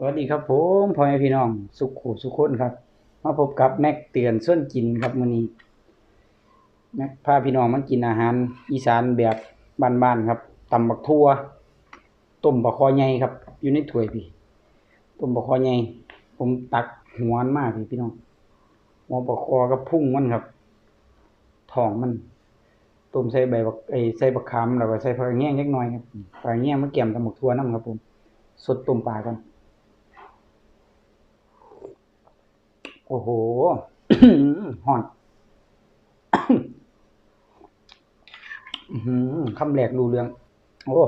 สวัสดีครับผมพ่อแม่พี่น้องสุขูสุขคนครับ มาพบกับแม็กเตือนส้นกินครับมื้อนี้แม็กพาพี่น้องมากินอาหาร อีสานแบบบ้านๆครับตำบักทั่วต้มบักคอใหญ่ครับ อยู่ในถ้วยพี่ต้มบักคอใหญ่ผมตักหัวมันมากพี่พี่น้องหัวบักคอกับพุ่งมันครับท้องมันต้มใส่ใบบักไอ้ใส่บักขามแล้วก็ใส่ผักแยงเล็กน้อยครับผักแยงมาแกมตำบักทั่วนํครับผมสดต้มปลากัน โอ้โหฮอนคำแหลกรูเรื่อง โอ้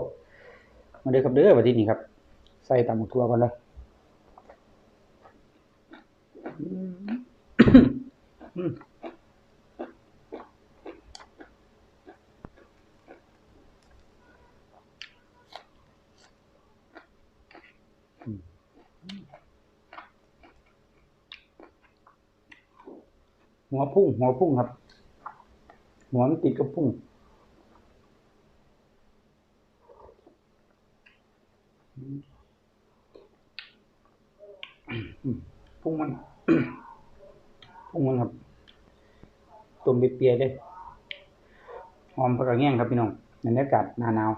มาเด้อครับเด้อวันที่นี้ครับ ใส่ตำหมกทัวก่อนเลยอืมอืม หัวพุ่ง หัวพุ่งครับ หัวมันติดกับพุ่ง พุ่งมัน พุ่งมันครับต้มเปียๆเลยหอมผักกระเงี้ยงครับพี่น้องบรรยากาศหนาหนาว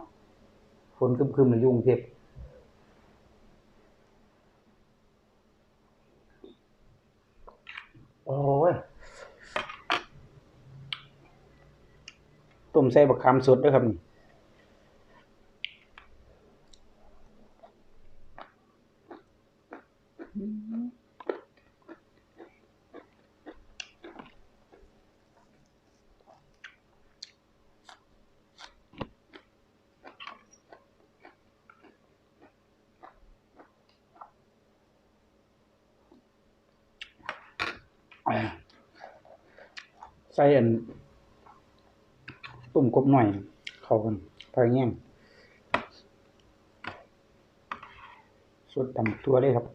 ฝนคึมๆเหมือนยุ่งเทพโอ้ยต้ม ใส่บักคำสดด้วยครับนี่ใส่อัน มกบหน่อย เข้ากันพอแง่งสดตำตัวเลยครับ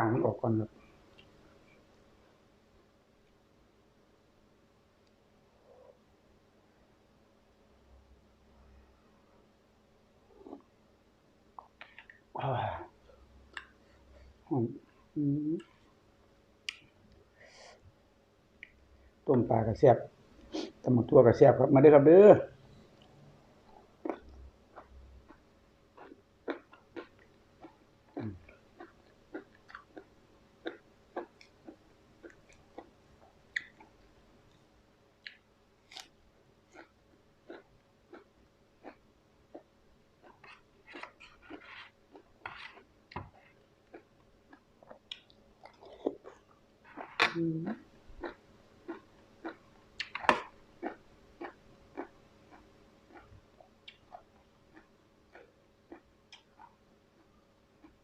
างมันออกก่อนครับต้มปลากระเสียบตำหมกทั่วกระเสียบครับ มาเด้อครับเด้อ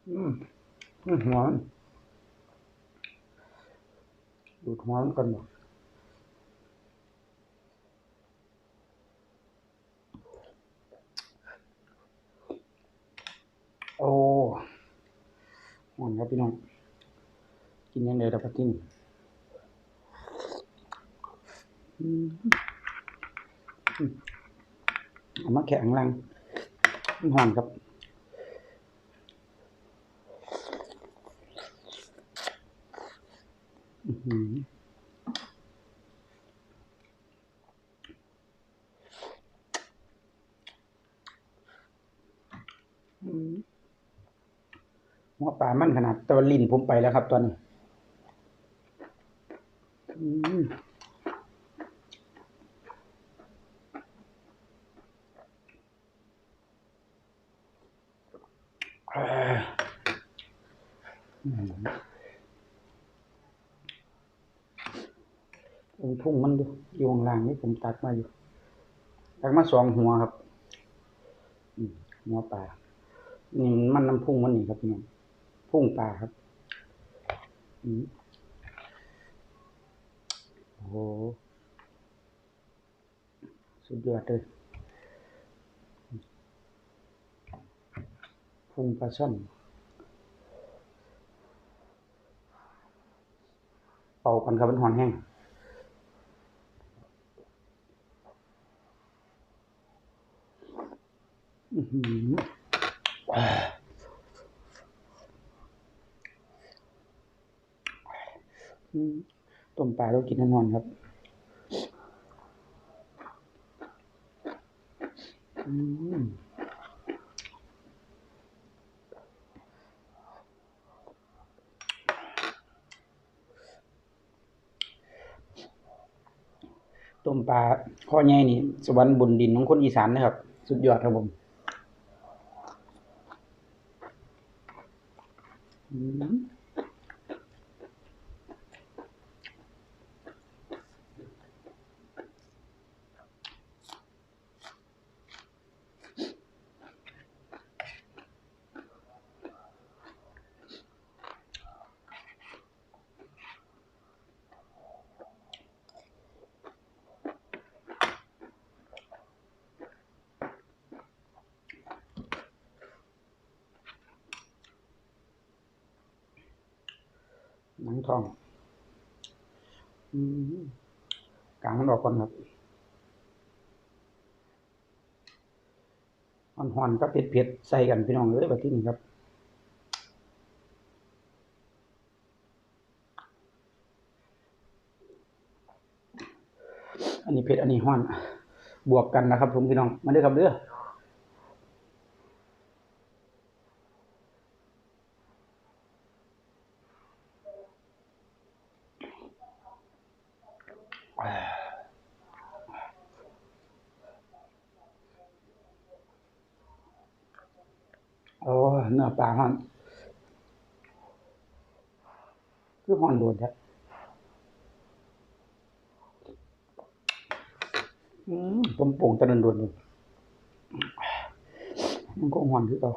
อืมอืมหัวมันดูดหัวมันก่อนบ่โอ้หอนครับพี่น้อง กินยังไงดับกินอืมอืมเอามาแข็งลังมันหอนครับ อื้อ หืออืมหัวปลามันขนาดตัวลิ้นผมไปแล้วครับตอนนี้อืม มันพุ่งมันอยู่อยู่ข้างล่างนี่ผมตักมาอยู่ตักมาสองหัวครับหัวปลานี่มันน้ำพุ่งมันนี่ครับพี่น้องพุ่งปลาครับโอ้โหสุดยอดเลยพุ่งปลาช่อนเป่ากันครับมันหอนแห้งอื้อหืออ่าอืม ต้มปลาเรากินแน่นอนครับอืมต้มปลาข้อใหญ่นี่ สวรรค์บนดินของคนอีสานนะครับ สุดยอดครับผมอืม หนังทองอืมกลางมันออกก่อนครับหอนๆกับเผ็ดๆใส่กันพี่น้องเอ้ยแบบที่นี่ครับอันนี้เผ็ดอันนี้ห้อน บวกกันนะครับผมพี่น้องมาด้อครับเด้อ โอ้เนื้อปลาห้อนคือห้อนโดนครับผมโป่งตะนันโดนเลยมันก็ห้อนคือเก่า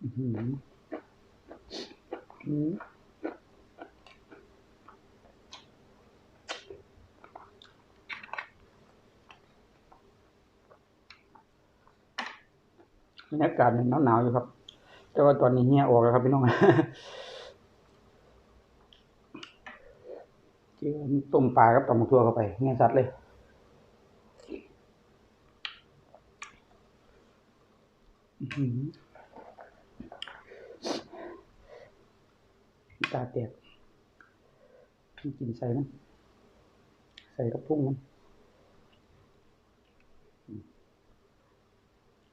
อื้อหืออืม บรรยากาศมันหนาวๆอยู่ครับ แต่ว่าตอนนี้เหี่ยออกแล้วครับพี่น้องเจียวต้มปลากับตำบักทั่วเข้าไปเงี้ยสัตว์เลยอื้อหือตาแตกพี่กินใส่มันใส่กับพุ่งมันอืม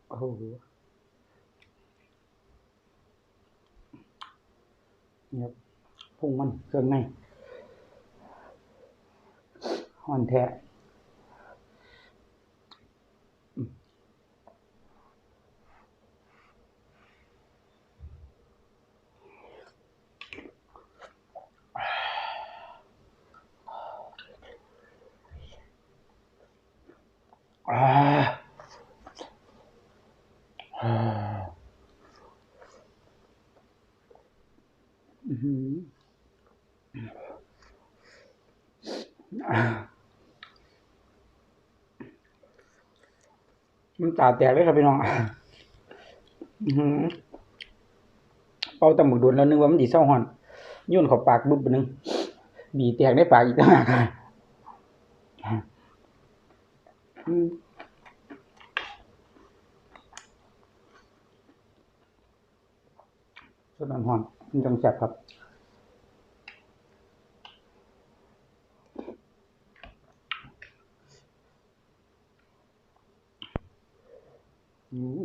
โอ้โหเนี่ยครับพุ่งมันเครื่องในห่อนแท้มอ่าอ่าอื้อหืออ่า มันตาแตกเลยครับพี่น้องอือหือเป่าตำหมึกโดนแล้วนึกว่ามันดีเศร้าหอนโย่นข้าปากบึ้บไปนึง บีแตกในปากอีกต่างหากอืมสดนหอนมันจังแสบครับ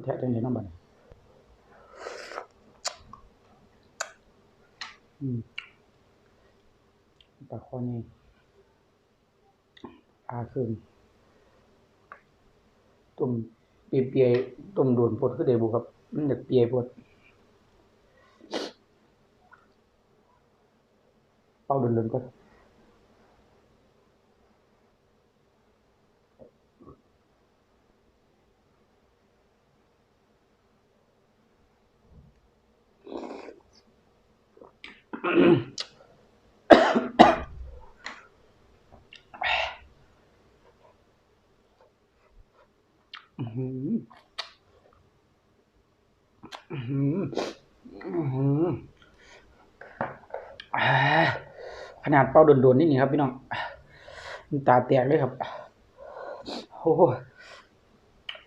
แท้จังเลยน้ำบันอืมปลาคอนี่อาคืนต้มเปียเปียๆต้มโดนปวดคือเดบุครับ มันอยากเปียปวดเป่าโดนๆก็ อื้อหืออื้อหืออ่า ขนาดเป้าโดนๆนี่นี่ครับพี่น้องตาแตกเลยครับ โอ้โห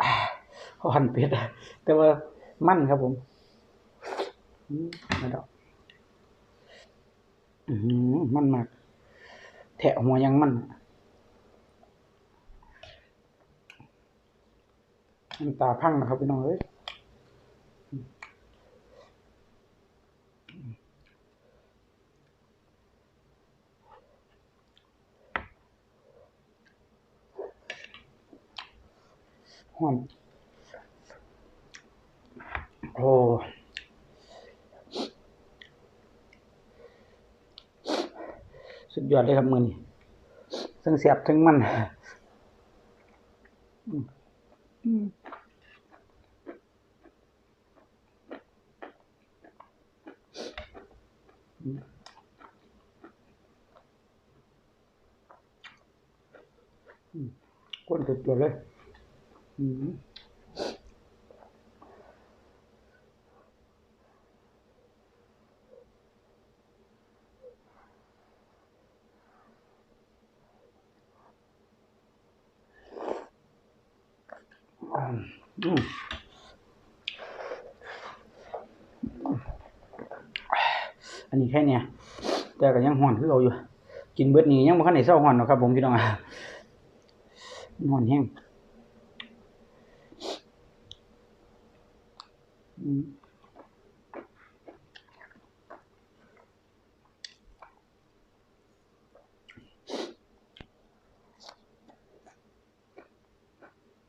อ่าหันเป็ดแต่ว่ามั่นครับผมไม่ดอกมั่นมากแทะหัวยังมันน้ำตาพังนะครับพี่น้องเอ้ย หอมโอ้สุดยอดเลยครับมือนี้ทั้งเสียบทั้งมันอืมอืมอืมอืมก้นสุดเลย อืมอันนี้แค่เนี้ยแต่ก็ยังห่อนคือเอาอยู่ กินเบิดนี้ยังบ่คันได้เซาห่อนหรอกครับผมพี่น้องอะห่อนแห้งอืมอืม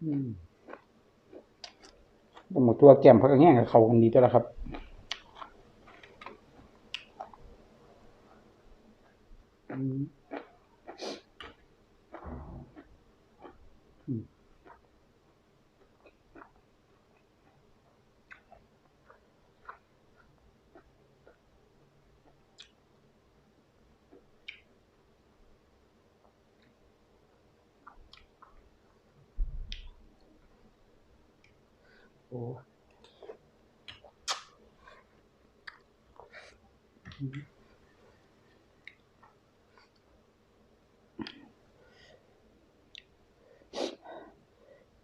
หมดตัวแก้มพักแห้งกับเขากันดีตัวละครับ อืมอืม โอ้อืม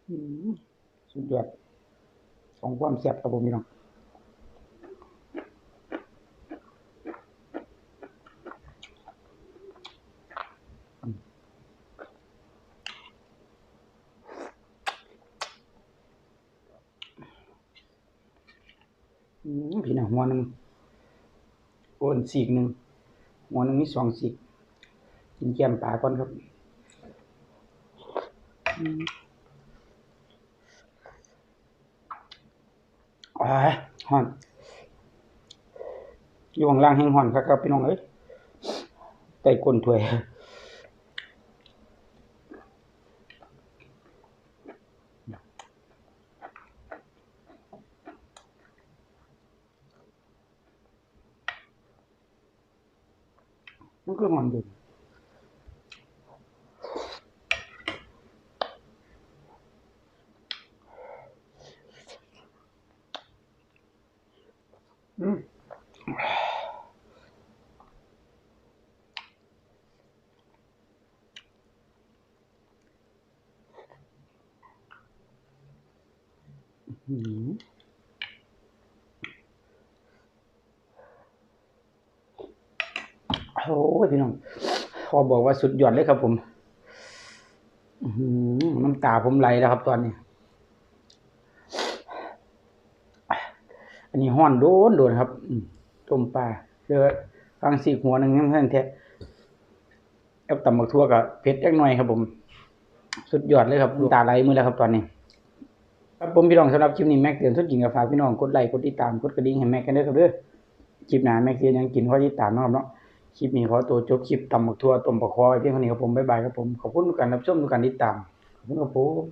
อืมสุดยอดของความแซ่บครับผมพี่น้อง พี่น้องหัวหนึ่งโอนสีกหนึ่งหัวหนึ่งมีสองสีกกินแกมปลาก่อนครับอืมอ่อนอยู่ข้างล่างแห้งฮ้อนครับครับพี่น้องเอ้ยไต่ก้นถ้วยมันก็ฮ้อนอยู่ อืมอืมโอ้ยพี่น้องพอบอกว่าสุดยอดเลยครับผมน้ำตาผมไหลแล้วครับตอนนี้ อั นนี้ห้อนโดนโดนครับอืมต้มปลาเรือฟังสีกหัวหนึ่งนั่นท่านแท้กับตำบักทั่วกับเผ็ดจักหน่อยครับ ผม สุดยอดเลยครับน้ำตาไหลมือแล้วครับตอนนี้ครับผมพี่น้องสำหรับคลิปนี้แม็กเตือนทุกกินกับฝากพี่น้องกดไลค์กดติดตามกดกระดิ่งให้แม็กกันเด้อครับเด้อคลิปหน้าแม็กเตือนยังกินข้อติดตามเนาะครับเนาะคลิปนี้ขอตัวจบคลิปตำบักทั่วต้มปลาคอไว้เพียงเท่านี้ครับผมบ๊ายบายครับผมขอบคุณทุกการรับชมทุกการติดตามขอบคุณครับผม